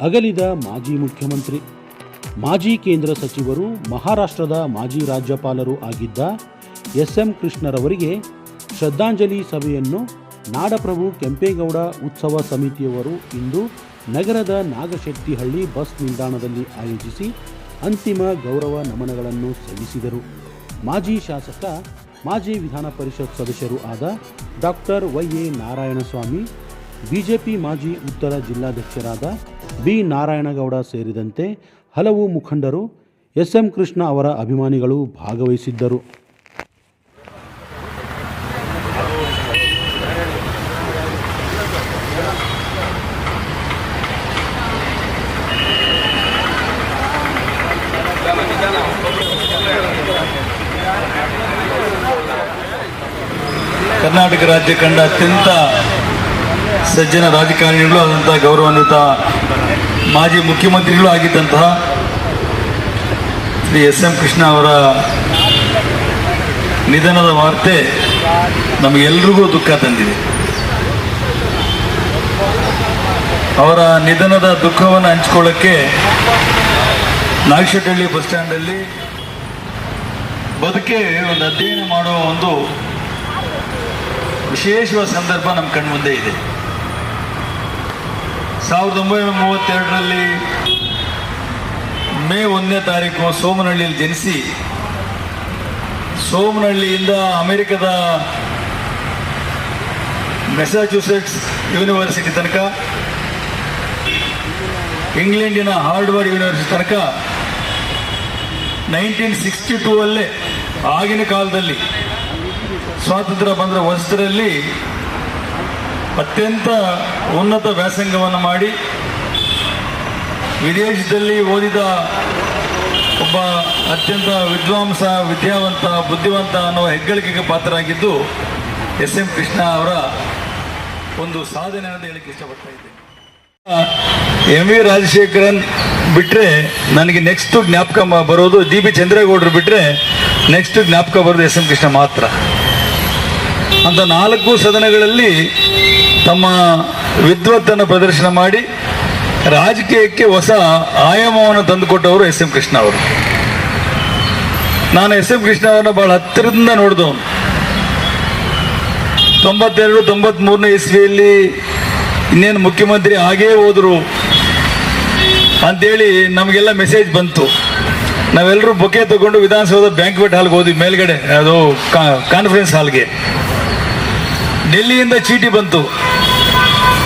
ಅಗಲಿದ ಮಾಜಿ ಮುಖ್ಯಮಂತ್ರಿ. ಮಾಜಿ ಕೇಂದ್ರ ಸಚಿವರು ಮಹಾರಾಷ್ಟ್ರದ ಮಾಜಿ ರಾಜ್ಯಪಾಲರು ಆಗಿದ್ದ ಎಸ್ ಎಂ ಕೃಷ್ಣರವರಿಗೆ ಶ್ರದ್ಧಾಂಜಲಿ ಸಭೆಯನ್ನು ನಾಡಪ್ರಭು ಕೆಂಪೇಗೌಡ ಉತ್ಸವ ಸಮಿತಿಯವರು ಇಂದು ನಗರದ ನಾಗಶೆಟ್ಟಿಹಳ್ಳಿ ಬಸ್ ನಿಲ್ದಾಣದಲ್ಲಿ ಆಯೋಜಿಸಿ ಅಂತಿಮ ಗೌರವ ನಮನಗಳನ್ನು ಸಲ್ಲಿಸಿದರು. ಮಾಜಿ ಶಾಸಕ, ಮಾಜಿ ವಿಧಾನ ಪರಿಷತ್ ಸದಸ್ಯರು ಆದ doctor Y A Narayanaswamy, BJP ಮಾಜಿ ಉತ್ತರ ಜಿಲ್ಲಾಧ್ಯಕ್ಷರಾದ ಬಿ ನಾರಾಯಣಗೌಡ ಸೇರಿದಂತೆ ಹಲವು ಮುಖಂಡರು ಎಸ್ ಎಂ ಕೃಷ್ಣ ಅವರ ಅಭಿಮಾನಿಗಳು ಭಾಗವಹಿಸಿದ್ದರು. ಕರ್ನಾಟಕ ರಾಜ್ಯ ಕಂಡ ಅತ್ಯಂತ ಸಜ್ಜನ ರಾಜಕಾರಣಿಗಳು ಆದಂತಹ ಗೌರವಾನ್ವಿತ ಮಾಜಿ ಮುಖ್ಯಮಂತ್ರಿಗಳು ಆಗಿದ್ದಂತಹ ಶ್ರೀ ಎಸ್ ಎಂ ಕೃಷ್ಣ ಅವರ ನಿಧನದ ವಾರ್ತೆ ನಮಗೆಲ್ರಿಗೂ ದುಃಖ ತಂದಿದೆ. ಅವರ ನಿಧನದ ದುಃಖವನ್ನು ಹಂಚ್ಕೊಳ್ಳೋಕ್ಕೆ ನಾಗಶೆಟ್ಟಹಳ್ಳಿ ಬಸ್ ಸ್ಟ್ಯಾಂಡಲ್ಲಿ ಬದುಕೆ ಒಂದು ಅಧ್ಯಯನ ಮಾಡುವ ಒಂದು ವಿಶೇಷವಾದ ಸಂದರ್ಭ ನಮ್ಮ ಕಣ್ಮುಂದೆ ಇದೆ. ಸಾವಿರದ ಒಂಬೈನೂರ ಮೂವತ್ತೆರಡರಲ್ಲಿ ಮೇ ಒಂದನೇ ತಾರೀಕು ಸೋಮನಹಳ್ಳಿಯಲ್ಲಿ ಜನಿಸಿ, ಸೋಮನಹಳ್ಳಿಯಿಂದ ಅಮೆರಿಕದ ಮೆಸಾಚ್ಯೂಸೆಟ್ಸ್ ಯೂನಿವರ್ಸಿಟಿ ತನಕ, ಇಂಗ್ಲೆಂಡಿನ ಹಾರ್ಡ್ವರ್ಡ್ ಯೂನಿವರ್ಸಿಟಿ ತನಕ ನೈನ್ಟೀನ್ ಸಿಕ್ಸ್ಟಿ ಟೂ ಅಲ್ಲೇ ಆಗಿನ ಕಾಲದಲ್ಲಿ ಸ್ವಾತಂತ್ರ್ಯ ಬಂದ ವರ್ಷದಲ್ಲಿ ಅತ್ಯಂತ ಉನ್ನತ ವ್ಯಾಸಂಗವನ್ನು ಮಾಡಿ ವಿದೇಶದಲ್ಲಿ ಓದಿದ ಒಬ್ಬ ಅತ್ಯಂತ ವಿದ್ವಾಂಸ, ವಿದ್ಯಾವಂತ, ಬುದ್ಧಿವಂತ ಅನ್ನೋ ಹೆಗ್ಗಳಿಕೆಗೆ ಪಾತ್ರರಾಗಿದ್ದು ಎಸ್ ಎಂ ಕೃಷ್ಣ ಅವರ ಒಂದು ಸಾಧನೆ ಅಂತ ಹೇಳಕ್ಕೆ ಇಷ್ಟಪಡ್ತಾ ಇದ್ದೇನೆ. ಎಂ ವಿ ರಾಜಶೇಖರನ್ ಬಿಟ್ಟರೆ ನನಗೆ ನೆಕ್ಸ್ಟ್ ಜ್ಞಾಪಕ ಬರೋದು ಡಿ ಬಿ ಚಂದ್ರೇಗೌಡರು ಬಿಟ್ಟರೆ ನೆಕ್ಸ್ಟ್ ಜ್ಞಾಪಕ ಬರೋದು ಎಸ್ ಎಂ ಕೃಷ್ಣ ಮಾತ್ರ. ಅಂತ ನಾಲ್ಕು ಸದನಗಳಲ್ಲಿ ತಮ್ಮ ವಿದ್ವತ್ತನ್ನು ಪ್ರದರ್ಶನ ಮಾಡಿ ರಾಜಕೀಯಕ್ಕೆ ಹೊಸ ಆಯಾಮವನ್ನು ತಂದುಕೊಟ್ಟವರು ಎಸ್ ಎಂ ಕೃಷ್ಣ ಅವರು. ನಾನು ಎಸ್ ಎಂ ಕೃಷ್ಣ ಅವರನ್ನ ಬಹಳ ಹತ್ತಿರದಿಂದ ನೋಡಿದವನು. ತೊಂಬತ್ತೆರಡು, ತೊಂಬತ್ಮೂರನೇ ಇಸ್ವಿಯಲ್ಲಿ ಇನ್ನೇನು ಮುಖ್ಯಮಂತ್ರಿ ಆಗೇ ಹೋದರು ಅಂತೇಳಿ ನಮಗೆಲ್ಲ ಮೆಸೇಜ್ ಬಂತು. ನಾವೆಲ್ಲರೂ ಬೊಕೆ ತಗೊಂಡು ವಿಧಾನಸೌಧ ಬ್ಯಾಂಕ್ವೆಟ್ ಹಾಲ್ಗೆ ಹೋದ್ವಿ ಮೇಲ್ಗಡೆ, ಅದು ಕಾನ್ಫರೆನ್ಸ್ ಹಾಲ್ಗೆ. ಡೆಲ್ಲಿಯಿಂದ ಚೀಟಿ ಬಂತು.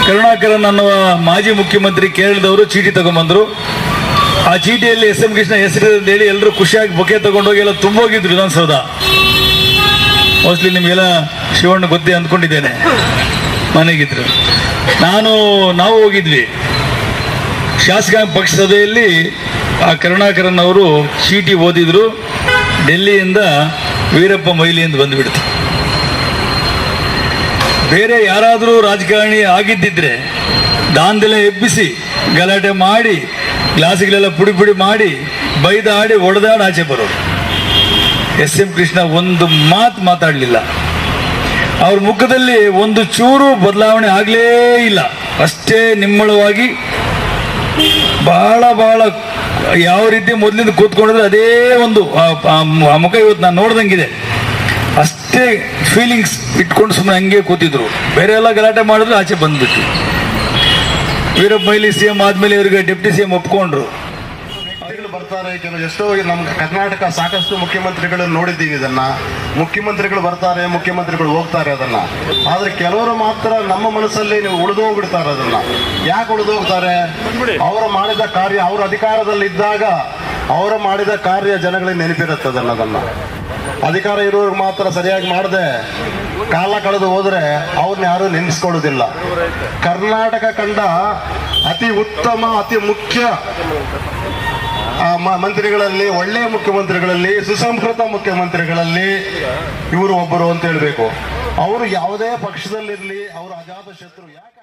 ಕರುಣಾಕರನ್ ಅನ್ನುವ ಮಾಜಿ ಮುಖ್ಯಮಂತ್ರಿ ಕೇರಳದವರು ಚೀಟಿ ತಗೊಂಡ್ಬಂದ್ರು ಆ ಚೀಟಿಯಲ್ಲಿ ಎಸ್ ಎಂ ಕೃಷ್ಣ ಹೆಸರಿದೆ ಅಂತ ಹೇಳಿ ಎಲ್ಲರೂ ಖುಷಿಯಾಗಿ ಬೊಕೆ ತಗೊಂಡೋಗಿ ಎಲ್ಲ ತುಂಬೋಗಿದ್ರು ವಿಧಾನಸೌಧ. ಮೋಸ್ಟ್ಲಿ ನಿಮಗೆಲ್ಲ ಶಿವಣ್ಣ ಗೊತ್ತಿ ಅಂದ್ಕೊಂಡಿದ್ದೇನೆ. ಮನೆಗಿದ್ರು. ನಾನು, ನಾವು ಹೋಗಿದ್ವಿ. ಶಾಸಕಾಂಗ ಪಕ್ಷ ಸಭೆಯಲ್ಲಿ ಆ ಕರುಣಾಕರನ್ ಅವರು ಚೀಟಿ ಓದಿದ್ರು. ಡೆಲ್ಲಿಯಿಂದ ವೀರಪ್ಪ ಮೊಯ್ಲಿಯಿಂದ ಬಂದುಬಿಡ್ತು. ಬೇರೆ ಯಾರಾದರೂ ರಾಜಕಾರಣಿ ಆಗಿದ್ದಿದ್ರೆ ದಾಂಧಲೆ ಎಬ್ಬಿಸಿ ಗಲಾಟೆ ಮಾಡಿ, ಗ್ಲಾಸ್ಗಳೆಲ್ಲ ಪುಡಿ ಪುಡಿ ಮಾಡಿ ಬೈದಾಡಿ, ಒಡೆದಾಡಿ ಆಚೆ ಬರೋರು. ಎಸ್ ಎಂ ಕೃಷ್ಣ ಒಂದು ಮಾತು ಮಾತಾಡಲಿಲ್ಲ. ಅವ್ರ ಮುಖದಲ್ಲಿ ಒಂದು ಚೂರು ಬದಲಾವಣೆ ಆಗಲೇ ಇಲ್ಲ. ಅಷ್ಟೇ ನಿಮ್ಮಳವಾಗಿ ಬಹಳ ಬಹಳ ಯಾವ ರೀತಿ ಮೊದಲಿಂದ ಕೂತ್ಕೊಂಡಿದ್ರೆ ಅದೇ ಒಂದು ಮುಖ ಇವತ್ತು ನಾನು ನೋಡ್ದಂಗಿದೆ. ಅಷ್ಟೇ ಫೀಲಿಂಗ್ಸ್ ಇಟ್ಕೊಂಡು ಸುಮ್ಮನೆ ಹಂಗೆ ಕೂತಿದ್ರು. ಬೇರೆ ಎಲ್ಲ ಗಲಾಟೆ ಮಾಡಿದ್ರು ಆಚೆ ಬಂದ್ಬಿಟ್ಟು ವೀರಪ್ಪ ಮೊಯ್ಲಿ ಸಿ ಎಂ ಆದ್ಮೇಲೆ ಇವರಿಗೆ ಡೆಪ್ಟಿ ಸಿ ಎಂ ಒಪ್ಕೊಂಡ್ರು ಬರ್ತಾರೆ ಕೆಲವು ಎಷ್ಟೋ ನಮ್ಮ ಕರ್ನಾಟಕ ಸಾಕಷ್ಟು ಮುಖ್ಯಮಂತ್ರಿಗಳು ನೋಡಿದ್ದೀವಿ ಇದನ್ನ. ಮುಖ್ಯಮಂತ್ರಿಗಳು ಬರ್ತಾರೆ ಮುಖ್ಯಮಂತ್ರಿಗಳು ಹೋಗ್ತಾರೆ ಅದನ್ನ. ಆದ್ರೆ ಕೆಲವರು ಮಾತ್ರ ನಮ್ಮ ಮನಸ್ಸಲ್ಲಿ ನೀವು ಉಳಿದೋಗ್ಬಿಡ್ತಾರೆ ಅದನ್ನ. ಯಾಕೆ ಉಳಿದೋಗ್ತಾರೆ ಅವರು ಮಾಡಿದ ಕಾರ್ಯ ಅವರು ಅಧಿಕಾರದಲ್ಲಿದ್ದಾಗ ಅವರು ಮಾಡಿದ ಕಾರ್ಯ ಜನಗಳಿಗೆ ನೆನಪಿರುತ್ತೆ ಅದನ್ನ ಅಧಿಕಾರ ಇರೋರಿಗೆ ಮಾತ್ರ ಸರಿಯಾಗಿ ಮಾಡದೆ, ಕಾಲ ಕಳೆದು ಹೋದ್ರೆ ಅವ್ರನ್ನ ಯಾರು ನೆನೆಸ್ಕೊಳ್ಳೋದಿಲ್ಲ. ಕರ್ನಾಟಕ ಕಂಡ ಅತಿ ಉತ್ತಮ, ಅತಿ ಮುಖ್ಯ ಮಂತ್ರಿಗಳಲ್ಲಿ ಒಳ್ಳೆಯ ಮುಖ್ಯಮಂತ್ರಿಗಳಲ್ಲಿ ಸುಸಂಸ್ಕೃತ ಮುಖ್ಯಮಂತ್ರಿಗಳಲ್ಲಿ ಇವರು ಒಬ್ಬರು ಅಂತ ಹೇಳಬೇಕು. ಅವರು ಯಾವುದೇ ಪಕ್ಷದಲ್ಲಿರಲಿ, ಅವರು ಅಜಾತ ಶತ್ರು ಯಾಕೆ